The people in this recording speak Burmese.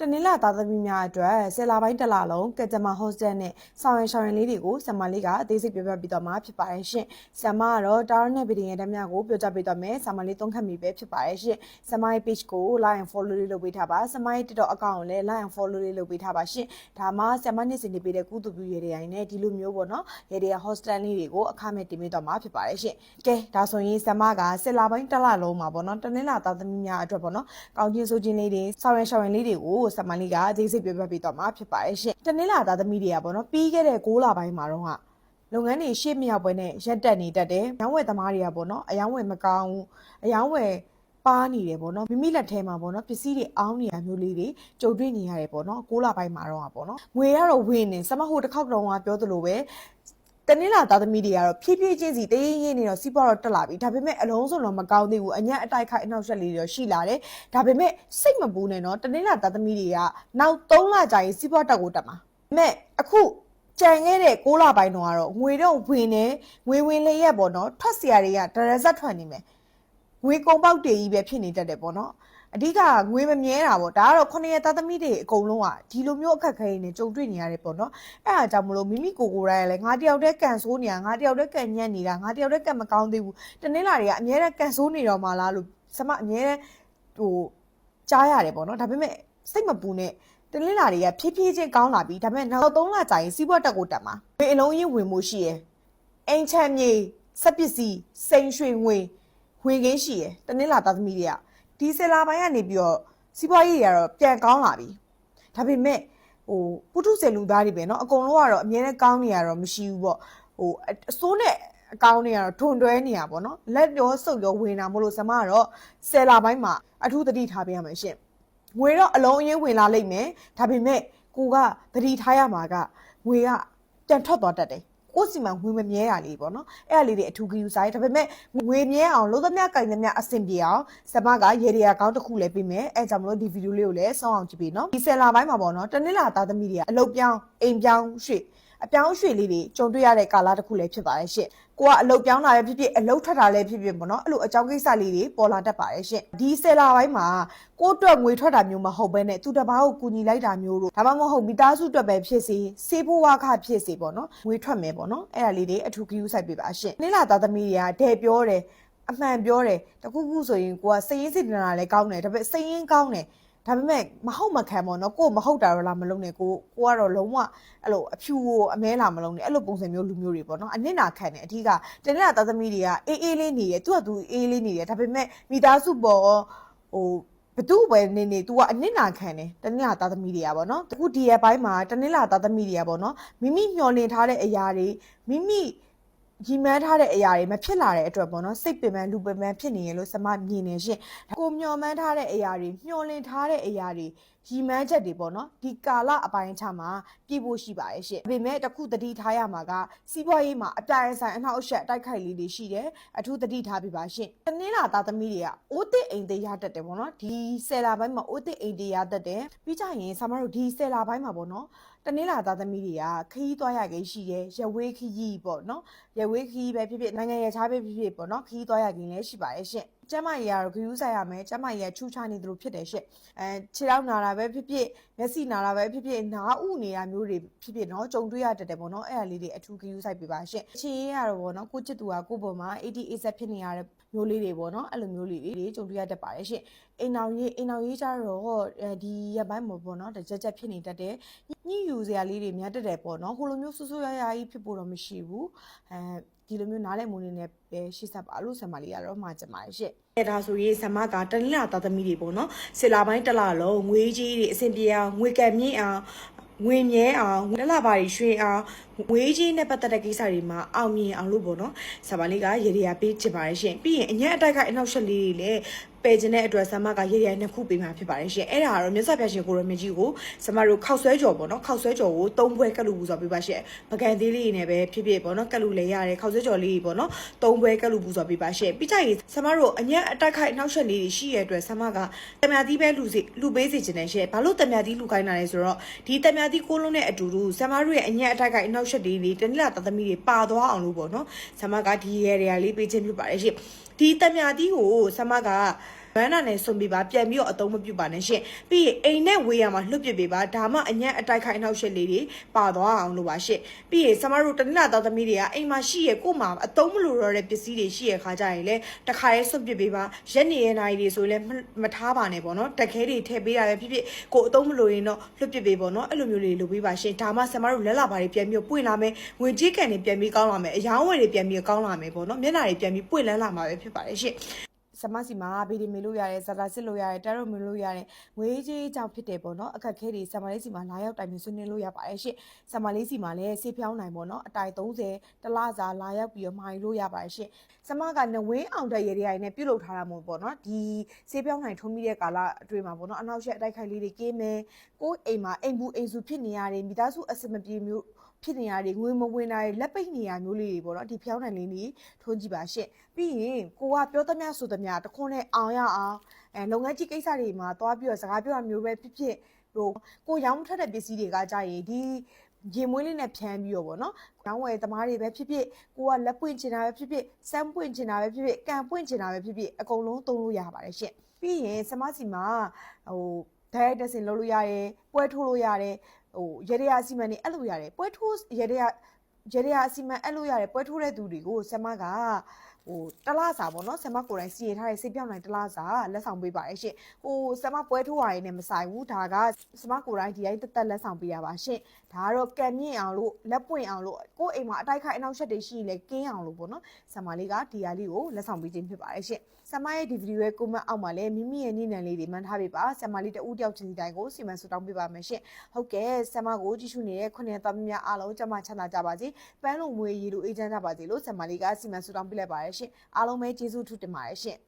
တနင်္လာသားသမီးများအတွက်ဆယ်လပိုင်းတစ်လလုံးကကြမ္မာဟော့စတယ်နဲ့ဆောင်ရန်ရှောင်ရန်လေးတွေကိုဆမ်မလေးကအသေးစိတ်ပြပြပေးတော့မှာဖြစ်ပါတယ်ရှင်။ဆမ်မကတော့တာရနဲ့ဗီဒီယိုရဲ့ဓာတ်များကိုပြောပြပေးတော့မယ်။ဆမ်မလေးသုံးခတ်မိပဲဖြစ်ပါတယ်ရှင်။ဆမ်မရဲ့ page ကို like and follow လေးလုပ်ပေးထားပါ။ဆမ်မရဲ့ TikTok account ကိုလည်း like and follow လေးလုပ်ပေးထားပါရှင်။ဒါမှဆမ်မနှစ်စဉ်နေပေးတဲ့ကုသပြုရေတွေရိုင်းနဲ့ဒီလိုမျိုးပေါ့နော်။ရေတွေက hostel လေးတွေကိုအခမဲ့တင်ပေးတော့မှာဖြစ်ပါတယ်ရှင်။ကဲဒါဆိုရင်ဆမ်မကဆယ်လပိုင်းတစ်လလုံးမှာပေါ့နော်။တနင်္လာသားသမီးများအတွက်ပေါ့နော်။ကောင်းချင်းစိုးချင်းလေးတွေဆောင်ရန်ရှောင်ရန်လေးတွေကိုဆမ်မလေးကအသေးစိတ်ပြပြပေးတော့မှာဖြစ်ပါတယ်ရှင်။တနင်္လာသားသမီးတွေကပေါ့နော်ပြီးခဲ့တဲ့6လပိုင်းမှာတော့ကလုပ်ငန်းတွေရှေ့မရောက်ပွဲနဲ့ရက်တက်နေတတ်တယ်။ရောင်းဝယ်သမားတွေကပေါ့နော်အယောင်းဝယ်မကောင်းဘူး။အယောင်းဝယ်ပါနေတယ်ပေါ့နော်မိမိလက်ထဲမှာပေါ့နော်ပစ္စည်းတွေအောင်းနေရမျိုးလေးတွေကြုံတွေ့နေရတယ်ပေါ့နော်6လပိုင်းမှာတော့ပေါ့နော်ငွေကတော့ဝင်နေစမဟုတ်တစ်ခေါက်တုံးကပြောသလိုပဲ တနင်္လာသားသမီးတွေကတော့ဖြည်းဖြည်းချင်းစီတရင်ရင်နေတော့စီးပွားတော့တက်လာပြီဒါပေမဲ့အလုံးစုံတော့မကောင်းသေးဘူးအညံ့အတိုက်ခိုက်အနှောက်ယှက်လေးတော့ရှိလာတယ်ဒါပေမဲ့စိတ်မပူနဲ့နော်တနင်္လာသားသမီးတွေကနောက်3လကြာရင်စီးပွားတက်ကိုတက်မှာမဲ့အခုကြံခဲ့တဲ့6လပိုင်းတော့ကတော့ငွေတော့ဝင်နေငွေဝင်လေးရက်ပေါ့နော်ထွက်စရာတွေကဒရဇက်ထွက်နေမယ်ငွေကုန်ပေါက်တွေကြီးပဲဖြစ်နေတတ်တယ်ပေါ့နော် အဓိကငွေမမြဲတာပေါ့ဒါကတော့ခုနှစ်ရက်သားသမီးတွေအကုန်လုံးကဒီလိုမျိုးအခက်အခဲတွေနဲ့ကြုံတွေ့နေရတယ်ပေါ့နော်အဲ့ဒါကြောင့်မလို့မိမိကိုယ်ကိုယ်တိုင်ကလည်းငါတယောက်တည်းကန်ဆိုးနေတာငါတယောက်တည်းကန်ညံ့နေတာငါတယောက်တည်းကန်မကောင်းသေးဘူးတနင်္လာတွေကအများနဲ့ကန်ဆိုးနေတော့မှလားလို့စမအများနဲ့ဟိုကြားရတယ်ပေါ့နော်ဒါပေမဲ့စိတ်မပူနဲ့တနင်္လာတွေကဖြည်းဖြည်းချင်းကောင်းလာပြီဒါပေမဲ့နောက်3လကြာရင်စီးပွားတက်ကိုတက်မှာငွေအလုံးကြီးဝင်မှုရှိရယ်အိမ်ချမ်းမြေစက်ပစ္စည်းစိန်ရွှေငွေဝင်ခင်းရှိရယ်တနင်္လာသားသမီးတွေက ဒီဆယ်လာပိုင်းကနေပြီးတော့စီးပွားရေးတွေကတော့ပြန်ကောင်းလာပြီဒါပေမဲ့ဟိုပုထုဆယ်လူသားတွေပဲเนาะအကုန်လုံးကတော့အမြဲတမ်းကောင်းနေရတော့မရှိဘူးပေါ့ဟိုအအစိုးနဲ့အကောင်းတွေကတော့ထွန်တွဲနေရပါတော့လက်ရောစုပ်ရောဝင်တာမလို့ဇမကတော့ဆယ်လာပိုင်းမှာအထူးသတိထားပေးရမှာရှင့်ငွေတော့အလုံးအရင်းဝင်လာလိမ့်မယ်ဒါပေမဲ့ကိုကသတိထားရမှာကငွေကပြန်ထွက်သွားတတ်တယ် ကိုယ့်စီမှာငွေမမြဲတာလေးပေါ့နော်အဲ့ဒါလေးတွေအထူးကြည့်စားဒါပေမဲ့ငွေမြဲအောင်လို့သမျှကင်သမျှအဆင်ပြေအောင်စမကရေဒီယာကောင်းတစ်ခုလည်းပေးမယ်အဲ့ကြောင့်မလို့ဒီဗီဒီယိုလေးကိုလည်းစောင့်အောင်ကြည့်ပေးနော်ဒီဆယ်လာပိုင်းမှာပေါ့နော်တနင်္လာသားသမီးတွေကအလုပ်ပြောင်းအိမ်ပြောင်းရွှေ့အပြောင်းရွှေ့လေးတွေကြုံတွေ့ရတဲ့ကာလတစ်ခုလည်းဖြစ်ပါတယ်ရှင့် ကိုကအလုပ်ပြောင်းတာလည်းဖြစ်ဖြစ်အလုပ်ထွက်တာလည်းဖြစ်ဖြစ်ပေါ့နော်အဲ့လိုအကြောင်းကိစ္စလေးတွေပေါ်လာတတ်ပါတယ်ရှင့်ဒီဆယ်လာပိုင်းမှာကိုယ့်အတွက်ငွေထွက်တာမျိုးမဟုတ်ဘဲနဲ့သူတစ်ပါးကိုကူညီလိုက်တာမျိုးတို့ဒါမှမဟုတ်မိသားစုအတွက်ပဲဖြစ်စေစေဖို့ဝါခဖြစ်စေပေါ့နော်ငွေထွက်မယ်ပေါ့နော်အဲ့ဒါလေးတွေအထူးကြည့်ဆိုင်ပေးပါရှင့်နိလာသားသမီးတွေကဒဲပြောတယ်အမှန်ပြောတယ်တခုခုဆိုရင်ကိုကစိတ်ရင်းစေတနာလည်းကောင်းတယ်ဒါပေမဲ့စိတ်ရင်းကောင်းတယ် ဒါပေမဲ့မဟုတ်မခံပေါ့နော်ကိုယ်မဟုတ်တာတော့လာမလုံးနဲ့ကိုကိုကတော့လုံးဝအဲ့လိုအဖြူကိုအမဲလာမလုံးနဲ့အဲ့လိုပုံစံမျိုးလူမျိုးတွေပေါ့နော်အနစ်နာခံတယ်အထီးကတနေ့ကသားသမီးတွေကအေးအေးလေးနေတယ်သူကသူအေးလေးနေတယ်ဒါပေမဲ့မိသားစုပေါ်ဟိုဘသူပဲနေနေ तू ကအနစ်နာခံတယ်တနေ့ကသားသမီးတွေကပေါ့နော်အခုဒီရဲ့ဘိုင်းမှာတနေ့လာသားသမီးတွေကပေါ့နော်မိမိမျှော်လင့်ထားတဲ့အရာတွေမိမိ ရီမန်းထားတဲ့အရာတွေမဖြစ်လာတဲ့အတွက်ပေါ့နော်စိတ်ပင်ပန်းလူပင်ပန်းဖြစ်နေရလို့စမမြင်နေရှင်ကိုမျှော်မှန်းထားတဲ့အရာတွေမျှော်လင့်ထားတဲ့အရာတွေ ရီမန်းချက်တွေပေါ့နော်ဒီကာလအပိုင်းအခြားမှာပြည့်ဖို့ရှိပါတယ်ရှင်ဒါပေမဲ့တစ်ခုတတိထားရမှာကစီးပွားရေးမှာအပြိုင်ဆိုင်အနှောက်အယှက်တိုက်ခိုက်လေးတွေရှိတယ်အထူးတတိထားပြပါရှင်တနင်္လာသားသမီးတွေကအိုးတစ်အိမ်သေးရတတ်တယ်ပေါ့နော်ဒီဆယ်လာပိုင်းမှာအိုးတစ်အိမ်သေးရတတ်တယ်ပြီးကြရင်ဆာမတို့ဒီဆယ်လာပိုင်းမှာပေါ့နော်တနင်္လာသားသမီးတွေကခရီးသွားရခင်ရှိတယ်ရဝေးခရီးပေါ့နော်ရဝေးခရီးပဲဖြစ်ဖြစ်နိုင်ငံရခြားပဲဖြစ်ဖြစ်ပေါ့နော်ခရီးသွားရခင်လည်းရှိပါတယ်ရှင့် ကျမကြီးကတော့ဂယူးဆိုင်ရမယ်ကျမကြီးကချူချနေသလိုဖြစ်တယ်ရှင့်အဲခြေထောက်နာတာပဲဖြစ်ဖြစ်မျက်စိနာတာပဲဖြစ်ဖြစ်နားဥနေတာမျိုးတွေဖြစ်ဖြစ်နော်ကြုံတွေ့ရတတ်တယ်ပေါ့နော်အဲ့ဒါလေးတွေအထူးဂယူးဆိုင်ပြပါရှင့်အချင်းရတော့ပေါ့နော်ကိုချစ်သူကကိုပေါ်မှာ ATA ဆက်ဖြစ်နေရတဲ့မျိုးလေးတွေပေါ့နော်အဲ့လိုမျိုးလေးတွေကြုံတွေ့ရတတ်ပါတယ်ရှင့်အိမ်အောင်ရေးအိမ်အောင်ရေးကြတော့အဲဒီရက်ပိုင်းမှာပေါ့နော်တကြက်ကြက်ဖြစ်နေတတ်တယ်ညှိယူစရာလေးတွေများတက်တယ်ပေါ့နော်ဟိုလိုမျိုးဆူဆူရရကြီးဖြစ်ဖို့တော့မရှိဘူးအဲ ဒီလိုမျိုးနားလည်မှုလေးနဲ့ပဲရှေ့ဆက်ပါလို့ဆံမလေးကတော့မှာကြမှာရှင့်အဲဒါဆိုရင်ဆံမကတနင်္လာသားသမီးတွေပေါ့နော်ဆယ်လာပိုင်းတစ်လလုံးငွေကြီးတွေအဆင်ပြေအောင်ငွေကံမြင့်အောင်ငွေမြဲအောင်လက်လာပါတွေရွှေအောင်ငွေကြီးနဲ့ပတ်သက်တဲ့ကိစ္စတွေမှာအောင်မြင်အောင်လို့ပေါ့နော်ဆံမလေးကရေရေရပေးချင်ပါတယ်ရှင်ပြီးရင်အညက်အတိုက်ခိုက်အနောက်ရှက်လေးတွေလည်း ပယ်ခြင်းတဲ့အတွက်ဆမကရေရနှစ်ခုပေးမှာဖြစ်ပါတယ်ရှင်အဲ့ဒါကတော့မြတ်စွာဘုရားရှင်ကိုရမကြီးကိုဆမတို့ခောက်ဆွဲကြော်ပေါ့နော်ခောက်ဆွဲကြော်ကိုသုံးဘွဲကတ်လူပူဇော်ပေးပါရှင်ပကံသေးလေးတွေနဲ့ပဲဖြစ်ဖြစ်ပေါ့နော်ကတ်လူလည်းရတယ်ခောက်ဆွဲကြော်လေးတွေပေါ့နော်သုံးဘွဲကတ်လူပူဇော်ပေးပါရှင်ပြီးကြရင်ဆမတို့အညက်အတိုက်ခိုက်နောက်ဆက်လေးတွေရှိရတဲ့အတွက်ဆမကတမယာသီးပဲလူစီလူပေးစီခြင်းနဲ့ရှင်ဘာလို့တမယာသီးလူခိုင်းတာလဲဆိုတော့ဒီတမယာသီးကိုလုံးနဲ့အတူတူဆမတို့ရဲ့အညက်အတိုက်ခိုက်နောက်ဆက်လေးတွေတနည်းလာတသမီးတွေပါသွားအောင်လို့ပေါ့နော်ဆမကဒီရဲတွေကလေးပေးခြင်းဖြစ်ပါတယ်ရှင်ဒီတမယာသီးကိုဆမကဘန်းနာနဲ့ဆွန်ပြပါပြန်ပြီးတော့အသုံးမပြုပါနဲ့ရှင်ပြီးရင်အိမ်နဲ့ဝေးရမှာလွတ်ပစ်ပေးပါဒါမှအညံ့အတိုက်ခိုက်အနှောက်အယှက်လေးတွေပါသွားအောင်လို့ပါရှင်ပြီးရင်ဆမတို့တနင်္လာတော်သမီးတွေကအိမ်မှာရှိရကို့မှာအသုံးမလို့တော့တဲ့ပစ္စည်းတွေရှိရခါကြရင်လေတခါရဲဆွတ်ပစ်ပေးပါရက်နေရနိုင်တွေဆိုရင်လည်းမထားပါနဲ့ပေါ့နော်တက်ခဲတွေထည့်ပေးတာပဲဖြစ်ဖြစ်ကိုအသုံးမလို့ရင်တော့လွတ်ပစ်ပေးပေါ့နော်အဲ့လိုမျိုးလေးလုပ်ပေးပါရှင်ဒါမှဆမတို့လက်လာပါတွေပြန်ပြီးပွင့်လာမယ်ငွေကြေးကန်တွေပြန်ပြီးကောင်းလာမယ်အယောင်းဝယ်တွေပြန်ပြီးကောင်းလာမယ်ပေါ့နော်မျက်နှာတွေပြန်ပြီးပွင့်လန်းလာမှာပဲဖြစ်ပါတယ်ရှင် စမစီမှာဗီဒီမေလို့ရတယ်ဇာတာစစ်လို့ရတယ်တာရိုမေလို့ရတယ်ငွေကြေးကြောင့်ဖြစ်တယ်ပေါ့နော်အခက်ခဲတွေဆမလေးစီမှာလာရောက်တိုင်ပင်ဆွေးနွေးလို့ရပါတယ်ရှင့်ဆမလေးစီမှာလည်းဆေးဖြောင်းနိုင်ပေါ့နော်အတိုင်30တလစာလာရောက်ပြီးတော့မှာယူလို့ရပါတယ်ရှင့်ဆမကနဝင်းအောင်တဲ့ရေတွေရိုင်းနဲ့ပြုတ်လုထားတာမို့ပေါ့နော်ဒီဆေးဖြောင်းနိုင်ထုံးမိတဲ့ကာလအတွင်းမှာပေါ့နော်အနောက်ရှက်အတိုက်ခိုက်လေးတွေကင်းမယ်ကိုယ်အိမ်မှာအိမ်ဘူးအိမ်စုဖြစ်နေရတယ်မိသားစုအဆင်မပြေမျိုး ဖြစ်နေရတယ်ငွေမဝင်တာတွေလက်ပိတ်နေရမျိုးလေးတွေပေါ့နော်ဒီဖြောင်းနိုင်လေးတွေထုံးကြည့်ပါရှင့်ပြီးရင်ကိုကပြောသမျှဆိုသမျှတခွန်းနဲ့အောင်ရအောင်အဲလုပ်ငန်းကြီးကိစ္စတွေမှာသွားပြီးတော့စကားပြောတာမျိုးပဲဖြစ်ဖြစ်ဟိုကိုရောင်းထွက်တဲ့ပစ္စည်းတွေကကြာရင်ဒီရင်မွေးလေးနဲ့ဖြန်းပြီးတော့ဗောနော်။ရောင်းဝယ်သမားတွေပဲဖြစ်ဖြစ်ကိုကလက်ပွင့်ချင်တာပဲဖြစ်ဖြစ်စမ်းပွင့်ချင်တာပဲဖြစ်ဖြစ်ကန်ပွင့်ချင်တာပဲဖြစ်ဖြစ်အကုန်လုံးသုံးလို့ရပါတယ်ရှင့်။ပြီးရင်စမစီမှာဟို director စင်လုပ်လို့ရတယ်ပွဲထိုးလို့ရတယ် ဟိုရေရရာစီမံနေအဲ့လိုရတယ်ပွဲထိုးရေရရာရေရရာစီမံအဲ့လိုရတယ်ပွဲထိုးတဲ့သူတွေကိုဆမက ဟိုတလားစာပေါ့နော်ဆမကိုယ်တိုင်စီရင်ထားတဲ့စိတ်ပြောင်းနိုင်တလားစာလက်ဆောင်ပေးပါတယ်ရှင်ဟိုဆမပွဲထိုးရရင်လည်းမဆိုင်ဘူးဒါကဆမကိုယ်တိုင်ဒီတိုင်းတက်တက်လက်ဆောင်ပေးရပါရှင်ဒါကတော့ကံမြင့်အောင်လို့လက်ပွင့်အောင်လို့ကိုယ့်အိမ်မှာအတိုက်ခိုက်အနောက်ရှက်တွေရှိရင်လည်းကင်းအောင်လို့ပေါ့နော်ဆမလေးကဒီဟာလေးကိုလက်ဆောင်ပေးခြင်းဖြစ်ပါတယ်ရှင်ဆမရဲ့ဒီဗီဒီယိုရဲ့ comment အောက်မှာလည်းမိမိရဲ့နည်းနံလေးတွေမှန်ထားပေးပါဆမလေးတဦးတယောက်ချင်းစီတိုင်းကိုစီမံဆူတောင်းပေးပါမယ်ရှင်ဟုတ်ကဲ့ဆမကိုကြည့်ရှုနေတဲ့ခုနှစ်သားမများအားလုံးကျမချမ်းသာကြပါစေပန်းလုံးမွေးရည်လိုအေးချမ်းကြပါစေလို့ဆမလေးကစီမံဆူတောင်းပေးလိုက်ပါတယ်ရှင်အားလုံးပဲကျေးဇူးထူးတင်ပါတယ်ရှင်